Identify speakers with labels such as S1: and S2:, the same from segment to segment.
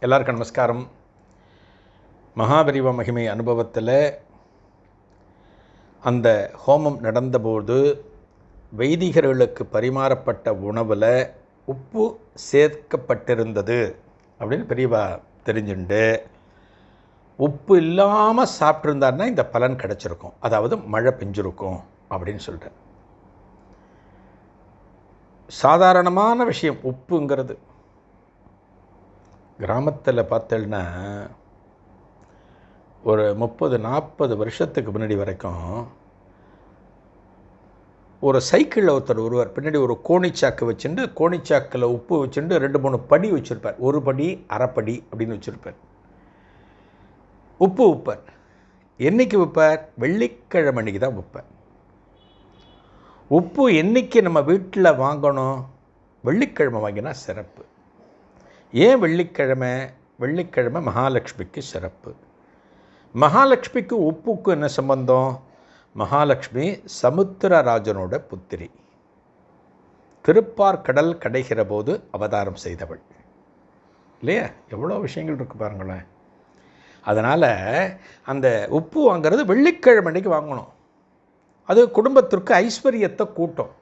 S1: எல்லாருக்கும் நமஸ்காரம். மகாபரிவ மகிமை அனுபவத்தில் அந்த ஹோமம் நடந்தபோது வைதிகர்களுக்கு பரிமாறப்பட்ட உணவில் உப்பு சேர்க்கப்பட்டிருந்தது அப்படின்னு பெரியவா தெரிஞ்சுண்டு. உப்பு இல்லாமல் சாப்பிட்ருந்தாருன்னா இந்த பலன் கிடச்சிருக்கும். அதாவது மழை பெஞ்சிருக்கும் அப்படின்னு சொல்கிறேன் சாதாரணமான விஷயம் உப்புங்கிறது. கிராமத்தில் பார்த்தேன்னா ஒரு முப்பது நாற்பது வருஷத்துக்கு முன்னாடி வரைக்கும் ஒரு சைக்கிளில் ஒருத்தர் ஒருவர் பின்னாடி ஒரு கோணிச்சாக்கு வச்சுட்டு கோணிச்சாக்கில் உப்பு வச்சுட்டு ரெண்டு மூணு படி வச்சுருப்பார். ஒரு படி அரைப்படி அப்படின்னு வச்சுருப்பார். உப்பு விற்பார் என்னைக்கு விற்பார் வெள்ளிக்கிழமை அன்னைக்கு தான் விற்பார் உப்பு என்னைக்கு நம்ம வீட்டில் வாங்கணும்? வெள்ளிக்கிழமை வாங்கினா சிறப்பு. ஏன் வெள்ளிக்கிழமை வெள்ளிக்கிழமை மகாலட்சுமிக்கு சிறப்பு? மகாலட்சுமிக்கு உப்புக்கு என்ன சம்பந்தம்? மகாலட்சுமி சமுத்திரராஜனோட புத்திரி. திருப்பார் கடல் கடைகிற போது அவதாரம் செய்தவள். இல்லையா? எவ்வளோ விஷயங்கள் இருக்குது பாருங்களேன். அதனால் அந்த உப்பு வாங்கிறது வெள்ளிக்கிழமை அன்றைக்கி வாங்கணும். அது குடும்பத்திற்கு ஐஸ்வர்யத்தை கூட்டம்.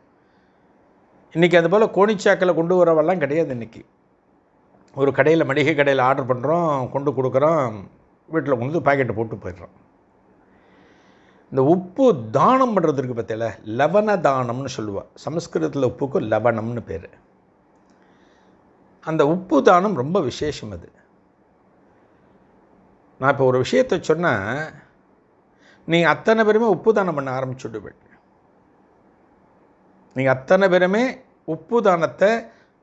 S1: இன்றைக்கி அதுபோல் கோணிச்சாக்கில் கொண்டு வரவெல்லாம் கிடையாது இன்றைக்கி ஒரு கடையில் மளிகை கடையில் ஆர்டர் பண்ணுறோம் கொண்டு கொடுக்குறோம் வீட்டில் கொண்டு வந்து பாக்கெட்டை போட்டு போயிடுறோம். இந்த உப்பு தானம் பண்ணுறதுக்கு பற்றியில லவண தானம்னு சொல்லுவாள் சமஸ்கிருதத்தில் உப்புக்கு லவணம்னு பேர். அந்த உப்பு தானம் ரொம்ப விசேஷம் அது. நான் இப்போ ஒரு விஷயத்தை சொன்னால் நீங்கள் அத்தனை பேருமே உப்பு தானம் பண்ண ஆரம்பிச்சுடுவேன் நீங்கள் அத்தனை பேருமே உப்பு தானத்தை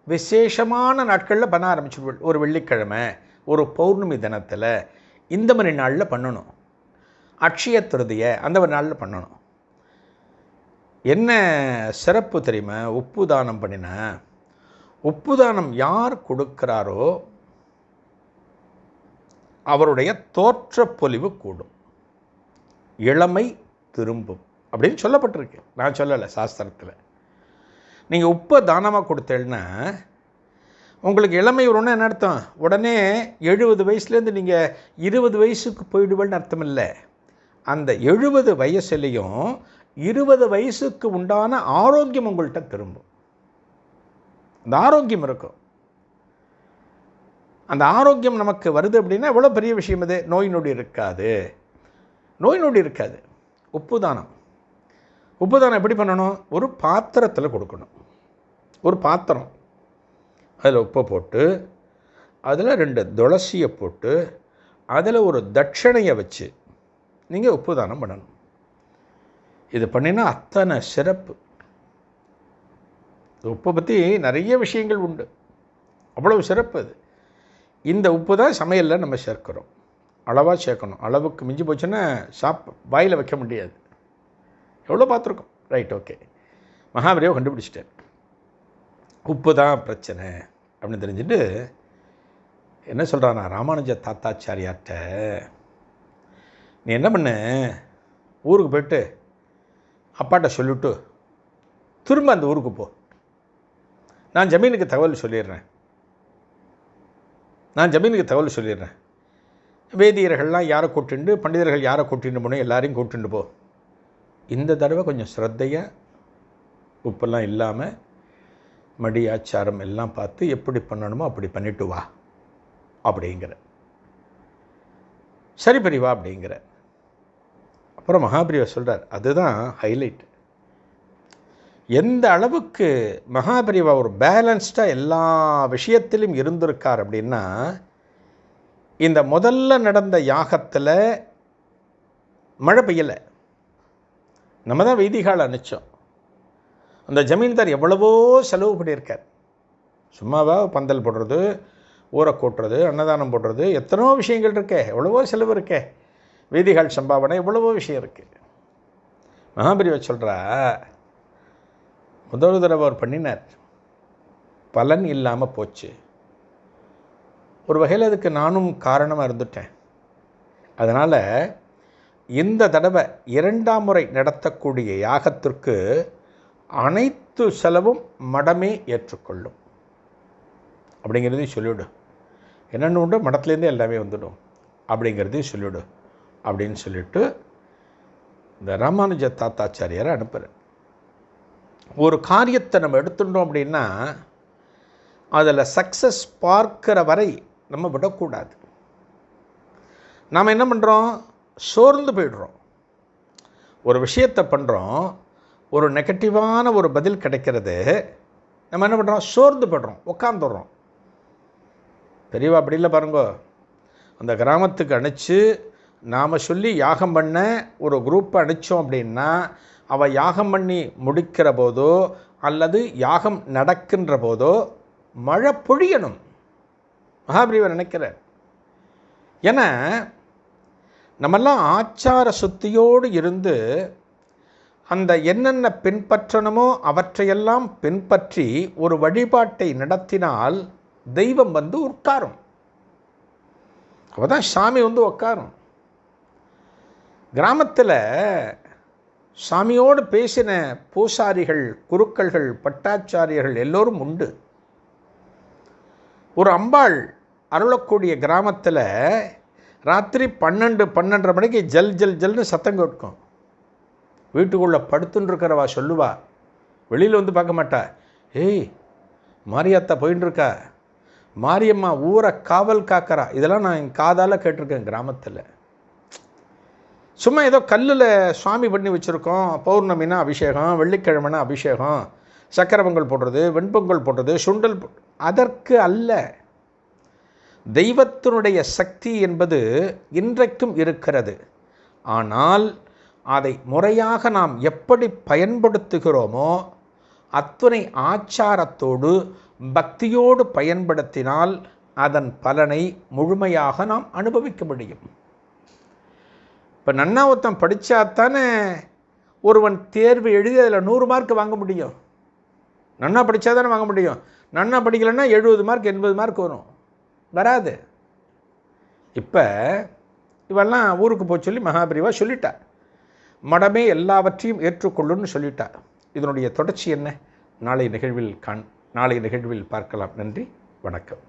S1: விசேஷமான நாட்களில் பண்ண ஆரம்பிச்சுடுவேன் ஒரு வெள்ளிக்கிழமை ஒரு பௌர்ணமி தினத்தில் இந்த மாதிரி நாளில் பண்ணணும். அக்ஷய திருதியை அந்த மாதிரி நாளில் பண்ணணும். என்ன சிறப்பு தெரியுமா? உப்பு தானம் பண்ணினா. உப்பு தானம் யார் கொடுக்குறாரோ அவருடைய தோற்ற பொலிவு கூடும். இளமை திரும்பும் அப்படின்னு சொல்லப்பட்டிருக்கு. நான் சொல்லலை சாஸ்திரத்தில். நீங்கள் உப்பை தானமாக கொடுத்தேன்னா உங்களுக்கு இளமை வரும்னா என்ன அர்த்தம்? உடனே எழுபது வயசுலேருந்து நீங்கள் இருபது வயசுக்கு போயிடுவேன்னு அர்த்தம் இல்லை அந்த எழுபது வயசுலேயும் இருபது வயசுக்கு உண்டான ஆரோக்கியம் உங்கள்கிட்ட திரும்பும். அந்த ஆரோக்கியம் இருக்கும். அந்த ஆரோக்கியம் நமக்கு வருது அப்படின்னா எவ்வளோ பெரிய விஷயம் அது? நோய் நொடி இருக்காது. நோய் நொடி இருக்காது. உப்பு தானம். உப்புதானம் எப்படி பண்ணணும்? ஒரு பாத்திரத்தில் கொடுக்கணும். ஒரு பாத்திரம். அதில் உப்பை போட்டு அதில் ரெண்டு துளசியை போட்டு அதில் ஒரு தட்சணையை வச்சு நீங்கள் உப்பு தானம் பண்ணணும். இது பண்ணினா அத்தனை சிறப்பு. உப்பை பற்றி நிறைய விஷயங்கள் உண்டு. அவ்வளவு சிறப்பு அது. இந்த உப்பு தான் சமையலில் நம்ம சேர்க்கிறோம். அளவாக சேர்க்கணும். அளவுக்கு மிஞ்சி போச்சுன்னா சாப் வாயில் வைக்க முடியாது. எவ்வளோ பார்த்துருக்கோம்? ரைட் ஓகே மகாபலியை கண்டுபிடிச்சிட்டார். உப்பு தான் பிரச்சனை அப்படின்னு தெரிஞ்சுட்டு என்ன சொல்கிறானா ராமானுஜ தாத்தாச்சாரியார்கிட்ட நீ என்ன பண்ணு? ஊருக்கு போயிட்டு அப்பாட்ட சொல்லிவிட்டு திரும்ப அந்த ஊருக்கு போ. நான் ஜமீனுக்கு தகவல் சொல்லிடுறேன். நான் ஜமீனுக்கு தகவல் சொல்லிடுறேன். வேதியர்கள்லாம் யாரை கூட்டிண்டு பண்டிதர்கள் யாரை கூட்டிட்டு போனோம் எல்லாரையும் கூட்டிட்டு போ. இந்த தடவை கொஞ்சம் ஸ்ரத்தையாக உப்பெல்லாம் இல்லாமல் மடி ஆச்சாரம் எல்லாம் பார்த்து எப்படி பண்ணணுமோ அப்படி பண்ணிட்டு வா அப்படிங்கிற. சரி பெரியவா அப்படிங்கிற. அப்புறம் மகாபிரிவா சொல்கிறார் அதுதான் ஹைலைட் எந்த அளவுக்கு மகாபிரிவா ஒரு பேலன்ஸ்டாக எல்லா விஷயத்திலும் இருந்திருக்கார் அப்படின்னா இந்த முதல்ல நடந்த யாகத்தில் மழை பெய்யலை. நம்ம தான் வைதிகால் அனுப்பிச்சோம் அந்த ஜமீன்தார் எவ்வளவோ செலவு பண்ணியிருக்கார். சும்மாவா பந்தல் போடுறது ஊரை கூட்டுறது அன்னதானம் போடுறது எத்தனோ விஷயங்கள் இருக்கே எவ்வளவோ செலவு இருக்கே. வீதிகால் சம்பாவனை எவ்வளவோ விஷயம் இருக்குது மகாபிரிவை சொல்கிறா முதல் தடவை அவர் பண்ணினார். பலன் இல்லாமல் போச்சு. ஒரு வகையில் அதுக்கு நானும் காரணமாக இருந்துட்டேன். அதனால் இந்த தடவை இரண்டாம் முறை நடத்தக்கூடிய யாகத்திற்கு அனைத்து செலவும் மடமே ஏற்றுக்கொள்ளும். அப்படிங்கிறதையும் சொல்லிவிடு. என்னென்னு உண்டு? மடத்துலேருந்து எல்லாமே வந்துடும். அப்படிங்கிறதையும் சொல்லிவிடு. அப்படின்னு சொல்லிட்டு இந்த ராமானுஜ தாத்தாச்சாரியாரை அனுப்புகிறேன் ஒரு காரியத்தை நம்ம எடுத்துட்டோம் அப்படின்னா அதில் சக்ஸஸ் பார்க்கிற வரை நம்ம விடக்கூடாது. நாம் என்ன பண்ணுறோம்? சோர்ந்து போயிடுறோம். ஒரு விஷயத்தை பண்ணுறோம் ஒரு நெகட்டிவான ஒரு பதில் கிடைக்கிறது நம்ம என்ன பண்ணுறோம் சோர்ந்து போய்டுறோம் உட்காந்துடுறோம் பெரியவா அப்படி இல்லை பாருங்கோ. அந்த கிராமத்துக்கு அனுப்பிச்சு நாம் சொல்லி யாகம் பண்ண ஒரு குரூப்பை அனுப்பிச்சோம் அப்படின்னா அவள் யாகம் பண்ணி முடிக்கிற போதோ அல்லது யாகம் நடக்கின்ற போதோ மழை பொழியணும். மகாபிரிவர் நினைக்கிறார். ஏன்னா நம்மெல்லாம் ஆச்சார சுத்தியோடு இருந்து அந்த என்னென்ன பின்பற்றணுமோ அவற்றையெல்லாம் பின்பற்றி ஒரு வழிபாட்டை நடத்தினால் தெய்வம் வந்து உட்காரும். அப்போ தான் சாமி வந்து உட்காரும். கிராமத்தில் சாமியோடு பேசின பூசாரிகள் குருக்கள்கள் பட்டாச்சாரியர்கள் எல்லோரும் உண்டு. ஒரு அம்பாள் அருளக்கூடிய கிராமத்தில் ராத்திரி பன்னெண்டு பன்னெண்டரை மணிக்கு ஜல் ஜல் ஜல்னு சத்தம் கேட்கும். வீட்டுக்குள்ளே படுத்துன்னு சொல்லுவா. வெளியில் வந்து பார்க்க மாட்டா. ஏய் மாரியாத்தா போயின்னு இருக்கா மாரியம்மா ஊரை காவல் காக்கிறா. இதெல்லாம் நான் என் காதால் கேட்டிருக்கேன் கிராமத்தில். சும்மா ஏதோ கல்லில் சுவாமி பண்ணி வச்சுருக்கோம். பௌர்ணமினா அபிஷேகம் வெள்ளிக்கிழமைனா அபிஷேகம் சக்கரை பொங்கல் போடுறது வெண்பொங்கல் போடுறது சுண்டல் போ- அதற்கு அல்ல. தெய்வத்தினுடைய சக்தி என்பது இன்றைக்கும் இருக்கிறது. ஆனால் அதை முறையாக நாம் எப்படி பயன்படுத்துகிறோமோ அத்துணை ஆச்சாரத்தோடு பக்தியோடு பயன்படுத்தினால் அதன் பலனை முழுமையாக நாம் அனுபவிக்க முடியும். இப்போ நன்னா ஒருத்தன் படித்தா தானே ஒருவன் தேர்வு எழுதி அதில் நூறு மார்க் வாங்க முடியும். நன்னா படித்தா தானே வாங்க முடியும். நன்னா படிக்கலைன்னா எழுபது மார்க் எண்பது மார்க் வரும். வராது. இப்போ இவெல்லாம் ஊருக்கு போய் சொல்லி மகாபிரிவா சொல்லிட்டா மடமே எல்லாவற்றையும் ஏற்றுக்கொள்ளுன்னு சொல்லிட்டா இதனுடைய தொடர்ச்சி என்ன? நாளை நிகழ்வில் காண் நாளை நிகழ்வில் பார்க்கலாம். நன்றி. வணக்கம்.